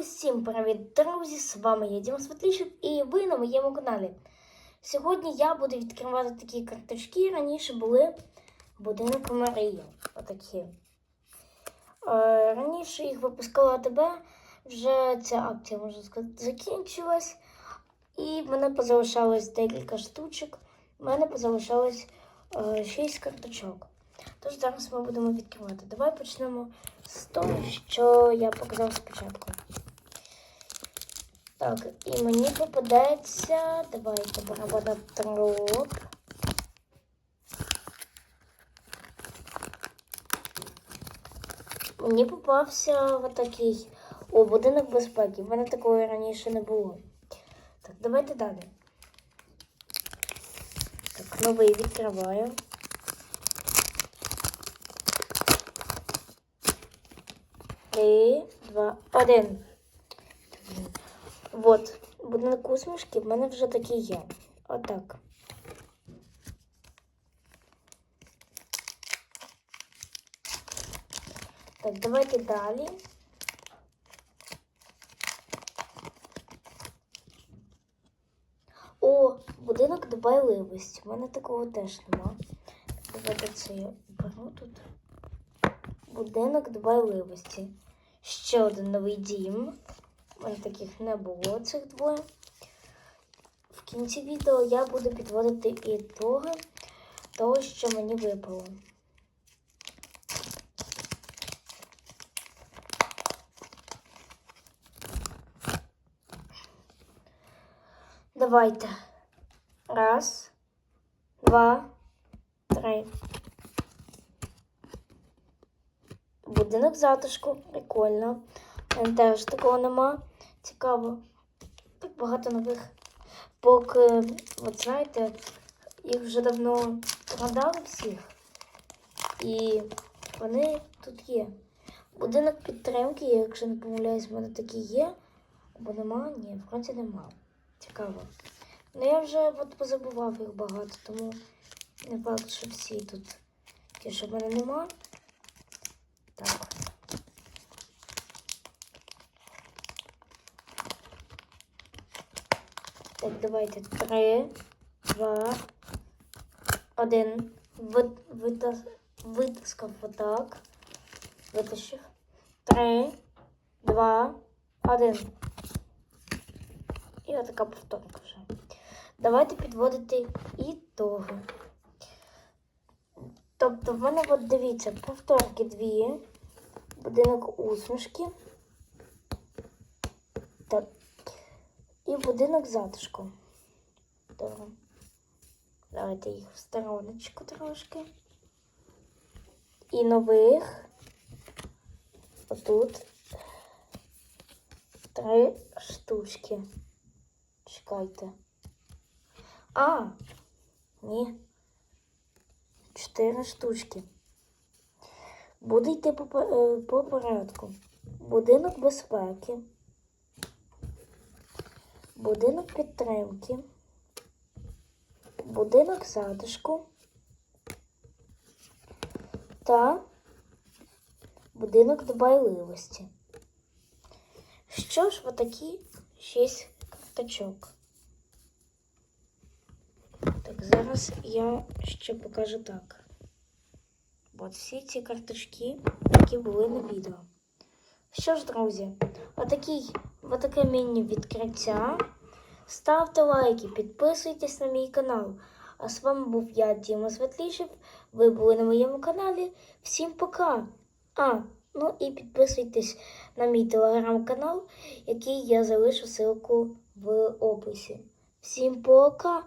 Усім привіт, друзі! З вами я Діма Світлішик і ви на моєму каналі. Сьогодні я буду відкривати такі карточки. Раніше були будинок Марії. Отакі. Е, раніше їх випускала АТБ, вже ця акція, можна сказати, закінчилась. І в мене позалишалось декілька штучок. У мене позалишалось е, 6 карточок. Тож зараз ми будемо відкривати. Давай почнемо з того, що я показав спочатку. Так, і мені попадається. Давайте барабана троп. Мені попався отакий о, будинок безпеки. В мене такого раніше не було. Так, давайте далі. Так, новий відкриваю. Три, два, один. Вот, будинок усмішки в мене вже такий є. Отак. Так, давайте далі. О, будинок дбайливості. У мене такого теж нема. Давайте це я беру тут. Будинок дбайливості. Ще один новий дім. У мене таких не було цих двоє. В кінці відео я буду підводити ітоги того, що мені випало. Давайте. Раз, два, три. Будинок затишку, прикольно. Теж такого нема. Цікаво. Так багато нових. Поки, от знаєте, їх вже давно продали всіх. І вони тут є. Будинок підтримки, якщо не помиляюсь, в мене такий є. Або нема? Ні, в Франції нема. Цікаво. Ну я вже от позабував їх багато, тому не факт, що всі тут. Ті, що в мене нема. Так. Так, давайте. Три, два, один. Вит, витас, витискав отак. Витащив. Три, два, один. І отака повторка вже. Давайте підводити ітоги. Тобто в мене, от дивіться, повторки дві. Будинок усмішки. І будинок затишку. Добре. Давайте їх в стороночку трошки. І нових. Отут. Три штучки. Чекайте. А, ні. Чотири штучки. Буде йти по, е, по порядку. Будинок безпеки. Будинок підтримки. Будинок затишку. Та будинок дбайливості. Що ж, отакі шість карточок. Так, зараз я ще покажу так. От всі ці карточки, які були на відео. Що ж, друзі, отакий, отаке міні-відкриття. Ставте лайки, підписуйтесь на мій канал. А з вами був я, Діма Светлішев. Ви були на моєму каналі. Всім пока! А, ну і підписуйтесь на мій телеграм-канал, який я залишу ссылку в описі. Всім пока!